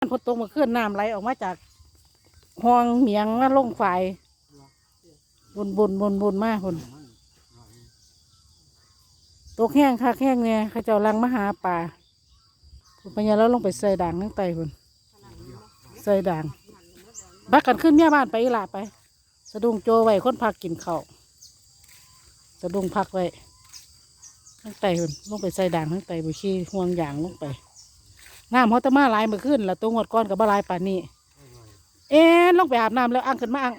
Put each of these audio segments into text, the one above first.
ฝนตกเมาขึ้นน้ำไหลออกมาจากห้องเหมียงมาลงฝ่ายบุญบุญบุญบุญมากคนตกแห้งคักแห้งเนี่ยเขาเจ้าลังมาหาป่าคุณปัญญาแล้วลงไปใส่ด่างทั้งไตคนใส่ด่างบักกันขึ้นเมียบ้านไปอีหละไป สะดุ้งโจไว้คนพักกินเข้าสะดุ้งพักไว้ทั้งไตคนลงไปใส่ด่างทั้งไตบุชีห่วงอย่างลงไป น้ำเขาจะมาหลายเมื่อคืนแล้วตัวงวดก้อนกับบ่หลายป่านนี้ เอ็นลงไปอาบน้ำแล้วอ่างขึ้นมาอ่าง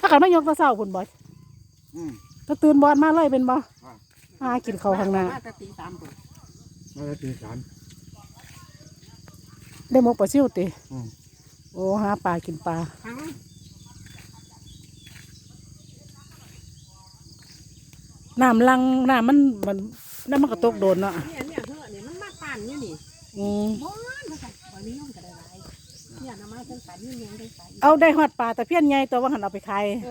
ถ้ากันไม่ยกตะเศร้าคุณบอยอืมถ้าตื่นบอลมาเลยเป็นบ่ครับหากินข้าวข้างหน้ามาแต่ตีสามปุ่นมาแล้วตีสามได้หมกปลาซิวติอืมโอ้หาปลากินปลาทั้งน้ำลังน้ำมันมัน น้ำมันกระตกโดนเนาะเนี่ยเนี่ยเฮ้อเนี่ยมันมาปั่นอยู่นี่อืมบ้านมาใส่บ่นิยมก็ได้หลายเนี่ยน้ำมาทั้งปั่นนี่ยังได้ใส่เอาได้หอดปลาแต่เพี้ยนใหญ่ตัวว่าหันเอาไปขายเอ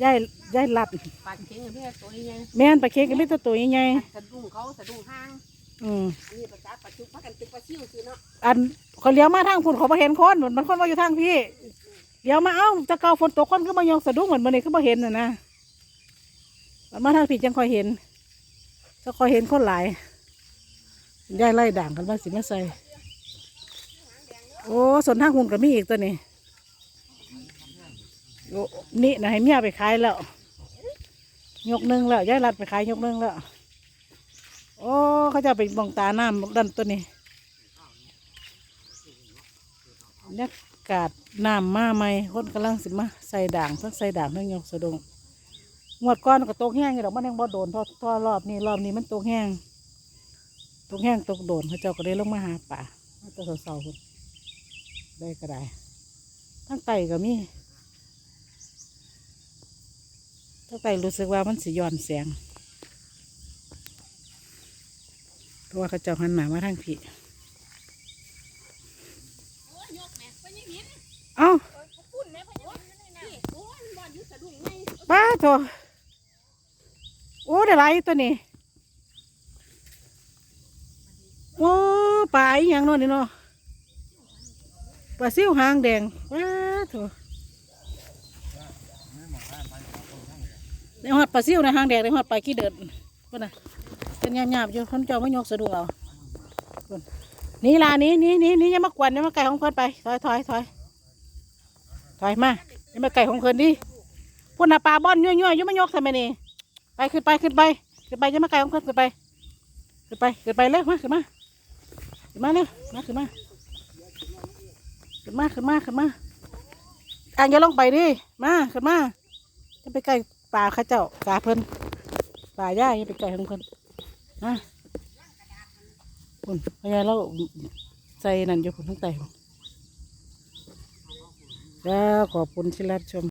อย่ายย่ายลัด ปั่นเข่งกับเพื่อนตัวนี้ไงแม่นปลาเค็งก็มีแตัวตัวใหญ่สะดุ้งเขาสะดุ้งห้างๆอืมอันนี้ประจับประจุพักกันตึกประชิวสิเนาะอันเขาเลี้ยวมาทางคุณเขาไ่เห็นคนเหมือนมันคนมาอยู่ทางพี่เลี้ยวมาเอ้าจะเกาฝนตกคนก็มายองสะดุ้งเหมือนมันนี่ก็มาเห็นน่ะนะมันมาทางพี่จังคอยเห็น จะคอยเห็นคนหลายย่ายไล่ด่างกันมาสิมาใส่ โอ้ส่วนทางคุณก็มีอีกตัวนี้โอ้นี่นะให้เมียไปขายแล้ว ยกหนึ่งแล้วย่ายรัดไปขายยกหนึ่งแล้ว โอ้เขาจะไปบองตาน้ำดันตัวนี้บรรยากาศน้ำมาใหมคนกำลังสิมาใส่ด่างทั้งใส่ด่างทั้งยกสะดง งวดก้อนก็ตกแห้งอยู่ดอกมันยังบ่โดนเท่าเท่ารอบนี้รอบนี้มันตกแห้งตกแห้งตกโดนเขาเจ้าก็เลยลงมาหาป่ามาแตัวเสาๆคนได้ก็ได้ทั้งไตก็มีทั้งไตรู้สึกว่ามันสิย้อนแสงเพราะว่าเขาเจ้าหันหน้ามาทางพี่เอ้าป้าโถ โอ้ได้ไรตัวนี้โอ้ปลาอีหยังเนาะนี่เนาะปลาซิวหางแดงป้าโถในหอดปลาซิวในะหางแดงในหอดปลาขี้เดินคนน่ะเป็นหยาบๆอยู่คนเจ้าไม่ยกสะดุ้งเอานี่ล่ะนี่นี่นี่นี่ยังมากวนยังมาไก่ของเพิ่นไปถอยถอยถอยถอยมาย่ามาไก่ของเพิ่นดิพุ่นน่ะปลาบอนยั่วยั่วยุ่มายกทำไมนี่ ไปขึ้นไปขึ้นไปขึ้นไปอย่ามาไก่ของเพิ่นขึ้นไปขึ้นไปขึ้นไปเร็วมาขึ้นมาขึ้นมาเร็วมาขึ้นมาขึ้นมาขึ้นมาขึ้นมาอ่างอย่าลงไปดิมาขึ้นมาจะไปไก่ปลาข้าเจ้าปลาเพิ่นปลาย่าอย่าไปไก่ของเพิ่นมาพุ่นพญาเราใส่นั่นอยู่พุ่นทั้งไตแล้วขอบคุณที่รับชม